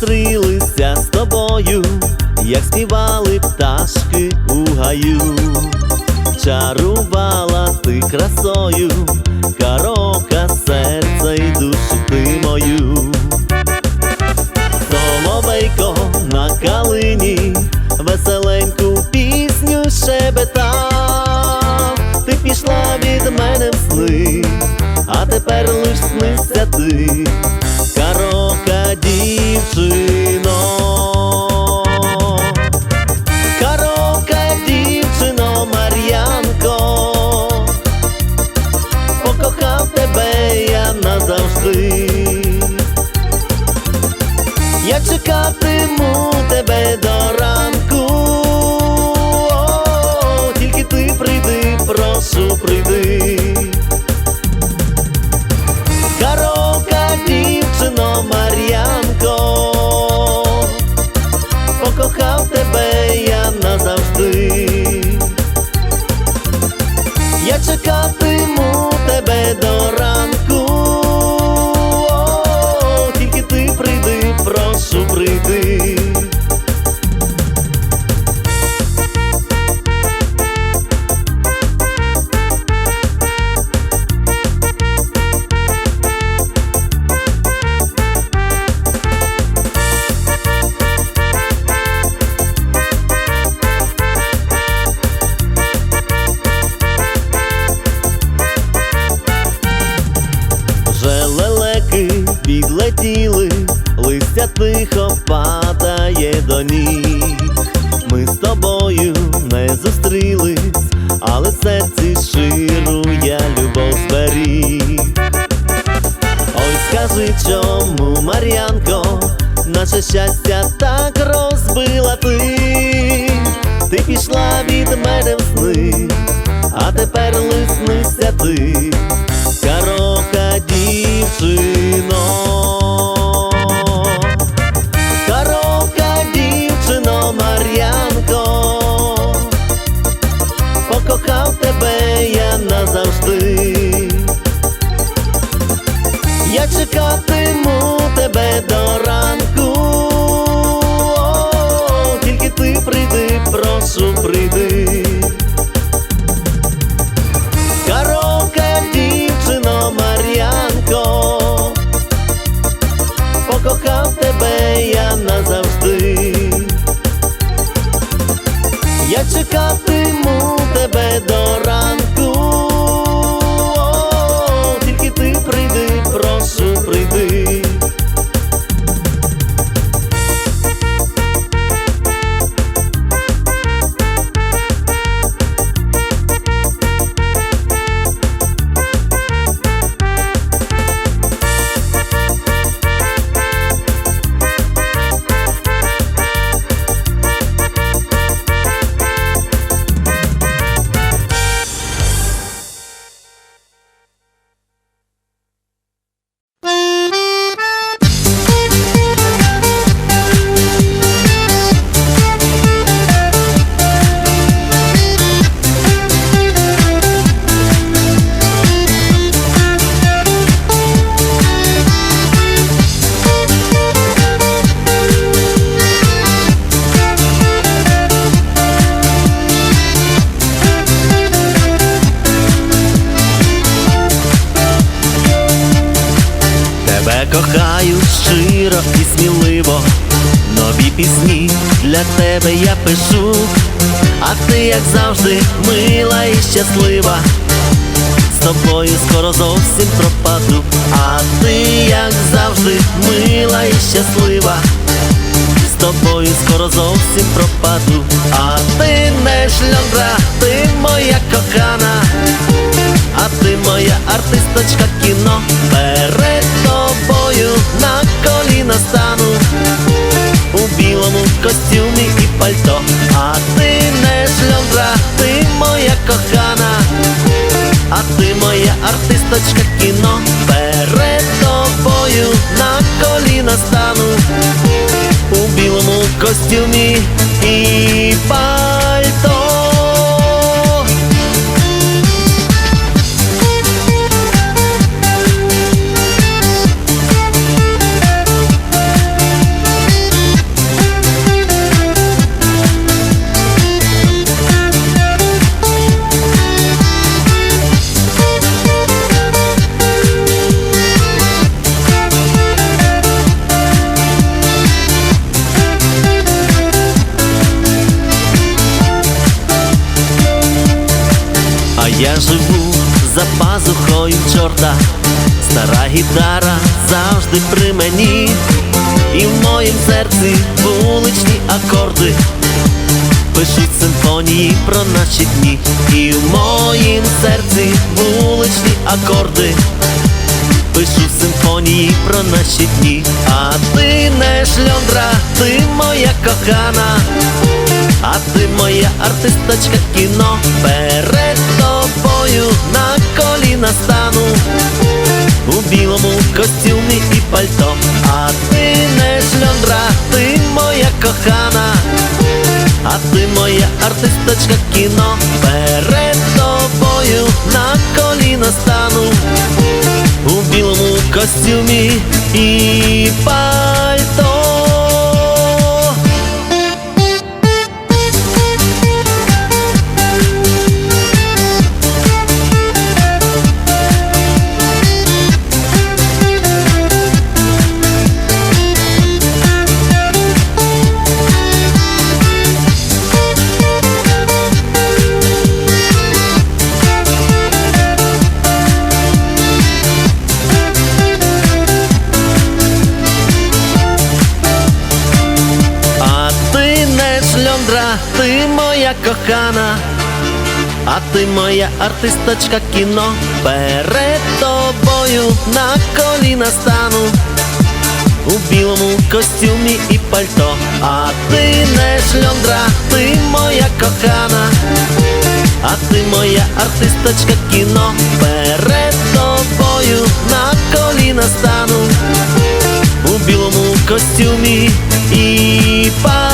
зустрілися з тобою, як співали пташки у гаю, чарувала ти красою, карока серце й душу ти мою. Соловейко на калині, веселеньку пісню шебетав. Ти пішла від мене в сни, а тепер лиш снися ти, підлетіли, листя тихо падає до ніг. Ми з тобою не зустрілись, але серці ширу я любов зберіг. Ой, скажи, чому, Мар'янко, наше щастя так розбила ти, ти пішла від мене в сни, а тепер лиснися ти, чекатиму тебе до ранку. Тільки ти прийди, прошу, прийди. Карока, дівчино, Мар'янко, покохав тебе я назавжди. Я чекатиму тебе до ранку. Пісні для тебе я пишу, а ти, як завжди, мила і щаслива. З тобою скоро зовсім пропаду, а ти, як завжди, мила і щаслива. З тобою скоро зовсім пропаду, а ти не шльондра, ти моя кохана. А ти моя артисточка кіно перед тобою на коліна стану білому костюмі і пальто, а ти не шльондра, ти моя кохана, а ти моя артисточка кіно Я живу за пазухою чорта, стара гітара завжди при мені, і в моїм серці вуличні акорди. Пишуть симфонії про наші дні, і в моїм серці вуличні акорди. Пишу симфонії про наші дні, а ти не шльондра, ти моя кохана, а ти моя артисточка кіно. Перед тобою на коліна стану. У білому костюмі і пальто, а ти не шльондра, ти моя кохана, а ти моя артисточка кіно. Перед тобою на коліна стану. У білому костюмі і пальто. Ти моя кохана, а ти моя артисточка кіно. Перед тобою на коліна стану у білому костюмі і пальто, а ти не шльондра, ти моя кохана, а ти моя артисточка кіно. Перед тобою на коліна стану у білому костюмі і пальто.